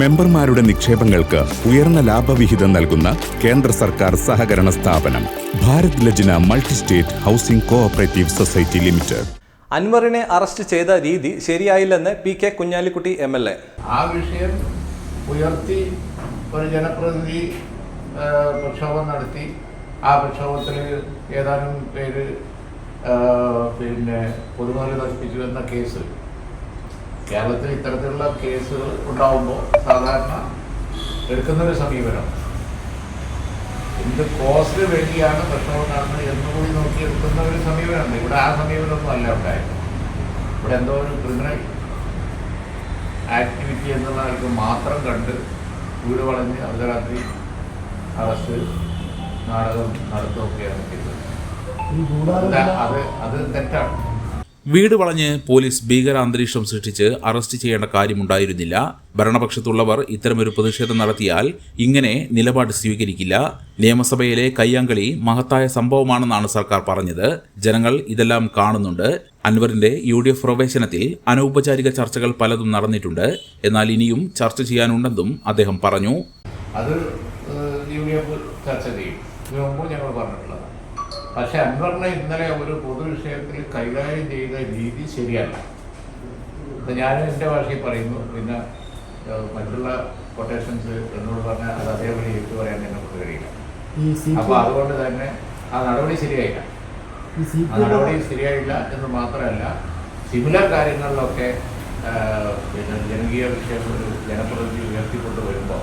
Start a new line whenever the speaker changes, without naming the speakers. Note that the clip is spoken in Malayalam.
മെമ്പർമാരുടെ നിക്ഷേപങ്ങൾക്ക് ഉയർന്ന ലാഭവിഹിതം നൽകുന്ന കേന്ദ്ര സർക്കാർ സഹകരണ സ്ഥാപനം Bharat Lajna multi state housing cooperative society limited.
അൻവറിനെ അറസ്റ്റ് ചെയ്ത രീതി ശരിയായില്ലെന്ന് P K Kunhalikutty M L A.
ആ വിഷയം ഉയർത്തി ഒരു ജനപ്രതിനിധി പ്രക്ഷോഭം നടത്തി. ആ പ്രക്ഷോഭത്തിൽ ഏതാനും പേര് പിന്നെ പൊതുമുതൽ നശിപ്പിച്ചു എന്ന കേസ് കേരളത്തിൽ ഇത്തരത്തിലുള്ള കേസുകൾ ഉണ്ടാവുമ്പോൾ സാധാരണ എടുക്കുന്നൊരു സമീപനം. എന്ത് കോസ്റ്റ് വേണ്ടിയാണ് പ്രക്ഷോഭം നടന്നത് എന്നുകൂടി നോക്കി എടുക്കുന്ന ഒരു സമീപനമുണ്ട്. ഇവിടെ ആ സമീപനമൊന്നും അല്ല ഉണ്ടായത്. ഇവിടെ എന്തോ ഒരു ക്രിമിനൽ ആക്ടിവിറ്റി എന്നുള്ളവർക്ക് മാത്രം കണ്ട് വീട് വളഞ്ഞ് അർദ്ധരാത്രി അറസ്റ്റ് നാടകം നടത്തുകയൊക്കെയാണ് ചെയ്തത്. അത് അത് തെറ്റാണ്.
വീട് വളഞ്ഞ് പോലീസ് ഭീകരാന്തരീക്ഷം സൃഷ്ടിച്ച് അറസ്റ്റ് ചെയ്യേണ്ട കാര്യമുണ്ടായിരുന്നില്ല. ഭരണപക്ഷത്തുള്ളവർ ഇത്തരമൊരു പ്രതിഷേധം നടത്തിയാൽ ഇങ്ങനെ നിലപാട് സ്വീകരിക്കില്ല. നിയമസഭയിലെ കയ്യാങ്കളി മഹത്തായ സംഭവമാണെന്നാണ് സർക്കാർ പറഞ്ഞത്. ജനങ്ങൾ ഇതെല്ലാം കാണുന്നുണ്ട്. അൻവറിന്റെ യു ഡി എഫ് പ്രവേശനത്തിൽ അനൗപചാരിക ചർച്ചകൾ പലതും നടന്നിട്ടുണ്ട്. എന്നാൽ ഇനിയും ചർച്ച ചെയ്യാനുണ്ടെന്നും അദ്ദേഹം പറഞ്ഞു.
അത് യു ഡി എഫ് ചർച്ച ചെയ്യും. ഞങ്ങൾ പറഞ്ഞിട്ടുള്ളതാണ്. പക്ഷെ അൻവറിനെ ഇന്നലെ ഒരു പൊതുവിഷയത്തിൽ കൈകാര്യം ചെയ്ത രീതി ശരിയല്ല. അപ്പൊ ഞാൻ എന്റെ ഭാഷയിൽ പറയുന്നു പിന്നെ മറ്റുള്ള കൊട്ടേഷൻസ് എന്നോട് പറഞ്ഞാൽ അത് അതേപടി ഏറ്റു പറയാൻ എന്നെ കൊണ്ട് കഴിയില്ല.
അപ്പൊ
അപ്പോൾ അതുകൊണ്ട് തന്നെ ആ നടപടി ശരിയായില്ല. ആ നടപടി ശരിയായില്ല എന്ന് മാത്രമല്ല സിമിലർ കാര്യങ്ങളിലൊക്കെ പിന്നെ ജനകീയ വിഷയം ഒരു ജനപ്രതിനിധി ഉയർത്തിക്കൊണ്ട് വരുമ്പോൾ